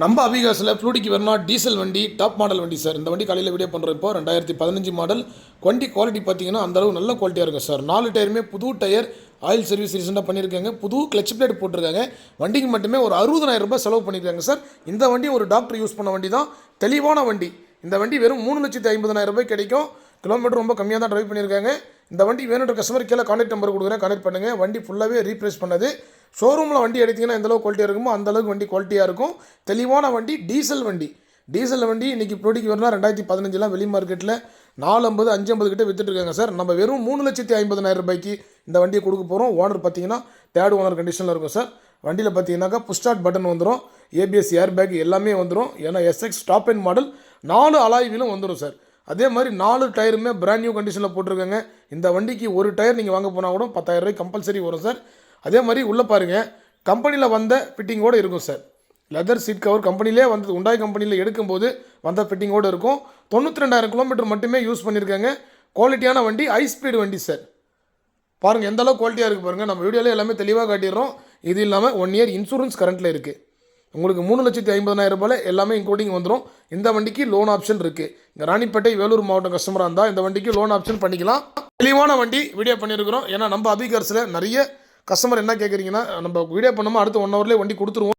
நம்ம அபிகாஸில் ஃப்ளூடிக்கு வெர்னா டீசல் வண்டி டாப் மாடல் வண்டி சார். இந்த வண்டி காலையில் வீடியோ பண்ணுறோம் இப்போ ரெண்டாயிரத்தி பதினஞ்சு மாடல். வண்டி குவாலிட்டி பார்த்தீங்கன்னா அந்த அளவு நல்ல குவாலிட்டியாக இருக்கும் சார். நாலு டயருமே புது டயர் ஆயில் சர்வீஸ் ரீசெண்டாக பண்ணியிருக்காங்க. புது கிளச் பிளேட் போட்டிருக்காங்க. வண்டிக்கு மட்டுமே ஒரு அறுபதாயிரம் ரூபாய் செலவு பண்ணியிருக்காங்க சார். இந்த வண்டி ஒரு டாக்டர் யூஸ் பண்ண வண்டி தான். தெளிவான வண்டி. இந்த வண்டி வெறும் மூணு லட்சத்தி ஐம்பதனாயிரம் ரூபாய் கிடைக்கும். கிலோமீட்டர் ரொம்ப கம்மியாக தான் ட்ரைவ் பண்ணியிருக்காங்க. இந்த வண்டி வேணுன்ற கஸ்டமர் கீழே கான்டாக்ட் நம்பர் கொடுக்குறேன். கனெக்ட் பண்ணுங்கள் வண்டி ஃபுல்லாகவே ரீப்ளேஸ் பண்ணது. ஷோரூமில் வண்டி எடுத்தீங்கன்னா எந்தளவுக்கு குவாலிட்டியாக இருக்குமோ அந்த அளவுக்கு வண்டி குவாலிட்டியாக இருக்கும். தெளிவான வண்டி டீசல் வண்டி. டீசல் வண்டி இன்றைக்கி ப்ரோடிக்கு வரலாம் ரெண்டாயிரத்தி பதினஞ்செலாம் வெளி மார்க்கெட்டில் நாலு ஐம்பது அஞ்சு ஐம்பது கிட்ட விற்றுட்ருக்காங்க சார். நம்ம வெறும் மூணு லட்சத்தி ஐம்பதனாயிரம் ரூபாய்க்கு இந்த வண்டியை கொடுக்க போகிறோம் ஓனர் பார்த்தீங்கன்னா தேர்ட் ஓனர் கண்டிஷனில் இருக்கும் சார். வண்டியில் பார்த்தீங்கன்னாக்கா புஷ்டார்ட் பட்டன் வந்துடும் ஏபிஎஸ் ஏர் பேக் எல்லாமே வந்துடும் ஏன்னா எஸ்எக்ஸ் டாப் அண்ட் மாடல் நாலு அலாய்விலும் வந்துடும் சார். அதே மாதிரி நாலு டயருமே பிராண்ட் நியூ கண்டிஷனில் போட்டிருக்காங்க. இந்த வண்டிக்கு ஒரு டயர் நீங்கள் வாங்க போனால் கூட பத்தாயிரம் ரூபாய் கம்பல்சரி வரும் சார். அதே மாதிரி உள்ளே பாருங்கள் கம்பெனியில் வந்த ஃபிட்டிங்கோடு இருக்கும் சார் லெதர் சீட் கவர் கம்பெனிலே வந்தது உண்டாய் கம்பெனியில் எடுக்கும்போது வந்த ஃபிட்டிங்கோடு இருக்கும். தொண்ணூற்றி ரெண்டாயிரம் கிலோமீட்டர் மட்டுமே யூஸ் பண்ணியிருக்காங்க குவாலிட்டியான வண்டி ஹை ஸ்பீடு வண்டி சார் பாருங்கள் எந்த அளவுக்கு குவாலிட்டியாக இருக்குது பாருங்கள் நம்ம வீடியோவில் எல்லாமே தெளிவாக காட்டிடுறோம். இது இல்லாமல் ஒன் இயர் இன்சூரன்ஸ் கரண்ட்டில் இருக்குது உங்களுக்கு மூணு லட்சத்தி ஐம்பதாயிரம் ரூபாயில் எல்லாமே இன்க்ளூடிங் வந்துடும் இந்த வண்டிக்கு லோன் ஆப்ஷன் இருக்குது இந்த ராணிப்பேட்டை வேலூர் மாவட்டம் கஸ்டமராக இருந்தால் இந்த வண்டிக்கு லோன் ஆப்ஷன் பண்ணிக்கலாம். தெளிவான வண்டி வீடியோ பண்ணியிருக்கிறோம் ஏன்னா நம்ம அபிகர்ஸில் நிறைய கஸ்டமர் என்ன கேட்குறீங்கன்னா நம்ம வீடியோ பண்ணாமல் அடுத்த ஒன் ஹவர்லேயே வண்டி கொடுத்துருவோம்.